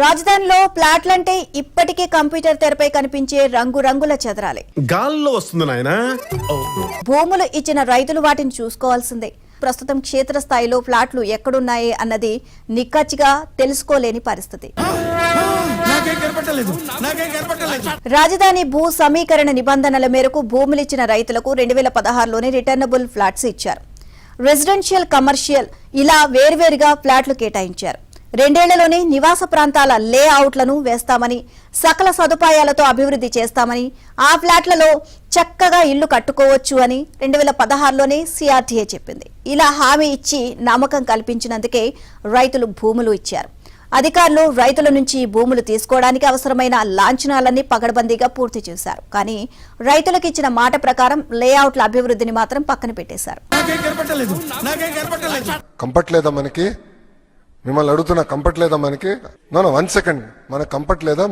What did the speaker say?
రాజధానిలో ప్లాట్లంటే ఇప్పటికే కంప్యూటర్ తెరపై కనిపించే రంగురంగుల చదరాలే. గాల్లో వస్తుంది నాయన. భూములు ఇచ్చిన రైతులు వాటిని చూసుకోవాల్సిందే. ప్రస్తుతం క్షేత్రస్థాయిలో ప్లాట్లు ఎక్కడున్నాయి అన్నది నిక్కచ్చిగా తెలుసుకోలేని పరిస్థితి. రాజధాని భూ సమీకరణ నిబంధనల మేరకు భూములిచ్చిన రైతులకు రెండు వేల పదహారులోనే రిటర్నబుల్ ఫ్లాట్స్ ఇచ్చారు. రెసిడెన్షియల్ కమర్షియల్ ఇలా వేర్వేరుగా ఫ్లాట్లు కేటాయించారు. రెండేళ్ళలోనే నివాస ప్రాంతాల లేఅవుట్లను వేస్తామని సకల సదుపాయాలతో అభివృద్ధి చేస్తామని ఆ ఫ్లాట్లలో చక్కగా ఇల్లు కట్టుకోవచ్చు అని రెండు వేల పదహారులోనే సిఆర్టీఏ చెప్పింది. ఇలా హామీ ఇచ్చి నమ్మకం కల్పించినందుకే రైతులు భూములు ఇచ్చారు. అధికారులు రైతుల నుంచి భూములు తీసుకోవడానికి అవసరమైన లాంఛనాలన్నీ పగడబందీగా పూర్తి చేశారు. కానీ రైతులకు ఇచ్చిన మాట ప్రకారం లేఅవుట్ల అభివృద్ధిని మాత్రం పక్కన పెట్టేశారు. మనకి? మిమ్మల్ని అడుగుతున్నా కంపట్లేదా లేదా మనకి? నో వన్ సెకండ్ మనకు కంపట్లేదా